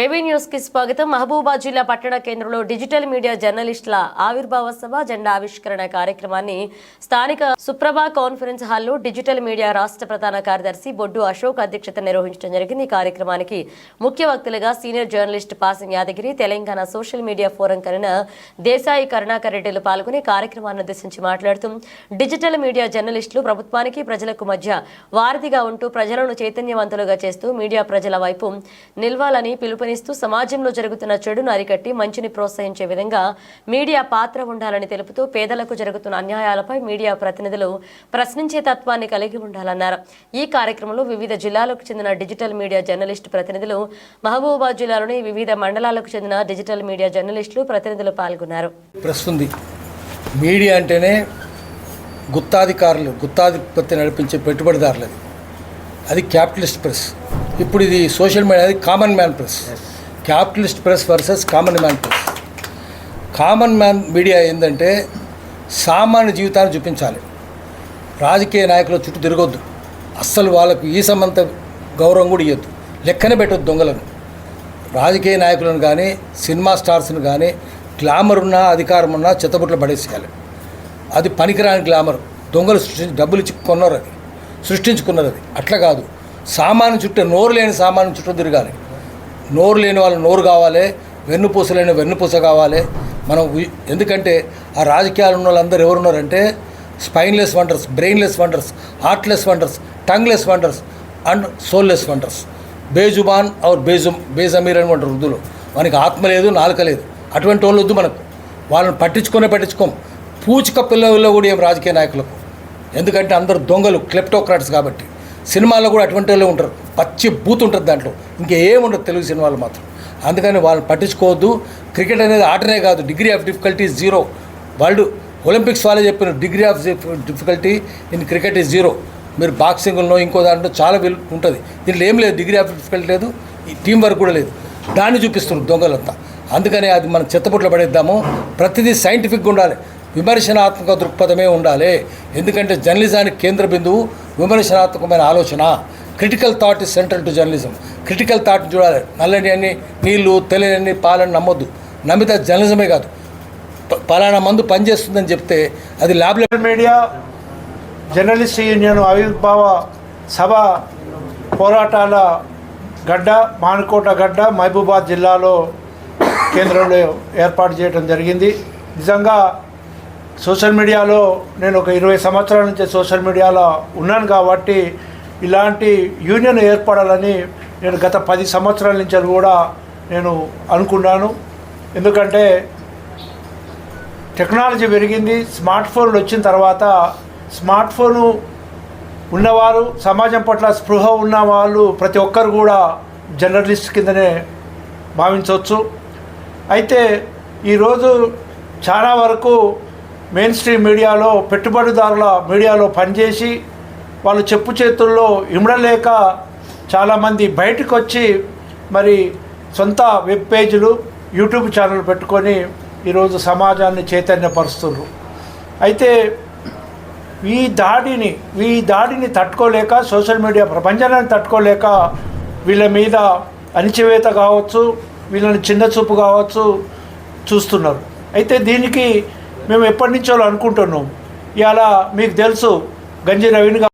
ఏవీ న్యూస్కి స్వాగతం. మహబూబాద్ జిల్లా పట్టణ కేంద్రంలో డిజిటల్ మీడియా జర్నలిస్టుల ఆవిర్భావ సభ జెండా ఆవిష్కరణ కార్యక్రమాన్ని స్థానిక సుప్రభా కాన్ఫరెన్స్ హాల్లో డిజిటల్ మీడియా రాష్ట్ర ప్రధాన కార్యదర్శి బొడ్డు అశోక్ అధ్యక్షత నిర్వహించడం జరిగింది. ఈ కార్యక్రమానికి ముఖ్య వక్తలుగా senior journalist passing Yadagiri Telangana social media forum కరిన Desai Karunakar రెడ్డిలు పాల్గొని కార్యక్రమాన్ని ఉద్దేశించి మాట్లాడుతూ డిజిటల్ మీడియా జర్నలిస్టులు ప్రభుత్వానికి ప్రజలకు మధ్య వారధిగా ఉంటూ ప్రజలను చైతన్యవంతులుగా చేస్తూ మీడియా ప్రజల వైపు నిల్వాలని పిలుపునిస్తూ సమాజంలో జరుగుతున్న చెడును అరికట్టి మంచిని ప్రోత్సహించే విధంగా మీడియా పాత్ర ఉండాలని తెలుపుతూ పేదలకు జరుగుతున్న అన్యాయాలపై మీడియా ప్రతినిధులు ప్రశ్నించే తత్వాన్ని కలిగి ఉండాలన్నారు. ఈ కార్యక్రమంలో వివిధ జిల్లాలకు చెందిన డిజిటల్ మీడియా జర్నలిస్టు ప్రతినిధులు మహబూబాబాద్ జిల్లాలోని వివిధ మండలాలకు చెందిన డిజిటల్ మీడియా జర్నలిస్టులు ప్రతినిధులు పాల్గొన్నారు. ఉంది మీడియా అంటేనే గుత్తాధికారులు గుత్తాధిపత్తి నడిపించే పెట్టుబడిదారులది. అది క్యాపిటలిస్ట్ ప్రెస్. ఇప్పుడు ఇది సోషల్ మీడియా అది common man press capitalist press versus common man press common man media ఏంటంటే సామాన్య జీవితాన్ని చూపించాలి. రాజకీయ నాయకుల చుట్టూ తిరగొద్దు. అస్సలు వాళ్ళకు ఈ సమంత గౌరవం కూడా ఇవ్వద్దు లెక్కనే పెట్టొద్దు దొంగలను. రాజకీయ నాయకులను కానీ సినిమా స్టార్స్ని కానీ గ్లామర్ ఉన్నా అధికారం ఉన్నా చెత్తబుట్లు పడేసేయాలి. అది పనికిరాని గ్లామర్. దొంగలు సృష్టించి డబ్బులు ఇచ్చి కొన్నారు అది సృష్టించుకున్నది అది అట్లా కాదు. సామాన్య చుట్టూ నోరు లేని సామాన్య చుట్టూ తిరగాలి. నోరు లేని వాళ్ళు నోరు కావాలి వెన్నుపూస లేని వెన్నుపూస కావాలి. మనం ఎందుకంటే ఆ రాజకీయాలు ఉన్న వాళ్ళందరూ ఎవరున్నారంటే spineless wonders brainless wonders heartless wonders tongueless wonders and soulless wonders. బేజుబాన్ ఆర్ బేజుమ్ బేజమీర్ అని అంటారు ఉర్దూలో మనకి ఆత్మ లేదు నాలుక లేదు. అటువంటి వాళ్ళు వద్దు మనకు. వాళ్ళని పట్టించుకునే పట్టించుకోం. పూచిక పిల్లల్లో కూడా ఏం రాజకీయ నాయకులకు. ఎందుకంటే అందరూ దొంగలు క్లెప్టోక్రాట్స్ కాబట్టి. సినిమాల్లో కూడా అటువంటి వాళ్ళే ఉంటారు. పచ్చి బూత్ ఉంటుంది దాంట్లో. ఇంకేముండదు తెలుగు సినిమాలు మాత్రం. అందుకని వాళ్ళని పట్టించుకోవద్దు. క్రికెట్ అనేది ఆటనే కాదు. Degree of difficulty zero world Olympics వాళ్ళే చెప్పిన degree of difficulty in cricket is zero మీరు బాక్సింగ్లో ఇంకో దాంట్లో చాలా విల్ ఉంటుంది. దీంట్లో ఏం లేదు. డిగ్రీ ఆఫ్ డిఫికల్టీ లేదు. ఈ టీం వర్క్ కూడా లేదు. దాన్ని చూపిస్తున్నారు దొంగలంతా. అందుకనే అది మనం చెత్తపుట్లో పడేద్దాము. ప్రతిదీ సైంటిఫిక్గా ఉండాలి. విమర్శనాత్మక దృక్పథమే ఉండాలి. ఎందుకంటే జర్నలిజానికి కేంద్ర బిందువు విమర్శనాత్మకమైన ఆలోచన critical thought is central to journalism critical thought చూడాలి. నల్లని అన్ని నీళ్ళు తెలియని పాలని నమ్మొద్దు. నమ్మితే జర్నలిజమే కాదు. పలానా మందు పనిచేస్తుందని చెప్తే అది ల్యాబ్లో మీడియా జర్నలిస్ట్ యూనియన్ ఆవిర్భావ సభ పోరాటాల గడ్డ మానుకోట గడ్డ మహబూబాద్ జిల్లాలో కేంద్రంలో ఏర్పాటు చేయడం జరిగింది. నిజంగా సోషల్ మీడియాలో నేను ఒక ఇరవై సంవత్సరాల నుంచి సోషల్ మీడియాలో ఉన్నాను కాబట్టి ఇలాంటి యూనియన్ ఏర్పడాలని నేను గత పది సంవత్సరాల నుంచి కూడా నేను అనుకున్నాను. ఎందుకంటే టెక్నాలజీ పెరిగింది స్మార్ట్ ఫోన్లు వచ్చిన తర్వాత స్మార్ట్ ఫోను ఉన్నవారు సమాజం పట్ల స్పృహ ఉన్న వాళ్ళు ప్రతి ఒక్కరు కూడా జర్నలిస్ట్ కిందనే భావించవచ్చు. అయితే ఈరోజు చాలా వరకు మెయిన్ స్ట్రీమ్ మీడియాలో పెట్టుబడిదారుల మీడియాలో పనిచేసి వాళ్ళు చెప్పు చేతుల్లో ఇమడలేక చాలామంది బయటకు వచ్చి మరి సొంత వెబ్ పేజీలు యూట్యూబ్ ఛానల్ పెట్టుకొని ఈరోజు సమాజాన్ని చైతన్యపరుస్తున్నారు. అయితే ఈ దాడిని ఈ దాడిని తట్టుకోలేక సోషల్ మీడియా ప్రపంచాన్ని తట్టుకోలేక వీళ్ళ మీద అణిచివేత కావచ్చు వీళ్ళని చిన్న చూపు కావచ్చు చూస్తున్నారు. అయితే దీనికి మేము ఎప్పటి నుంచో అనుకుంటున్నాం. ఇలా మీకు తెలుసు గంజి నవీన్గా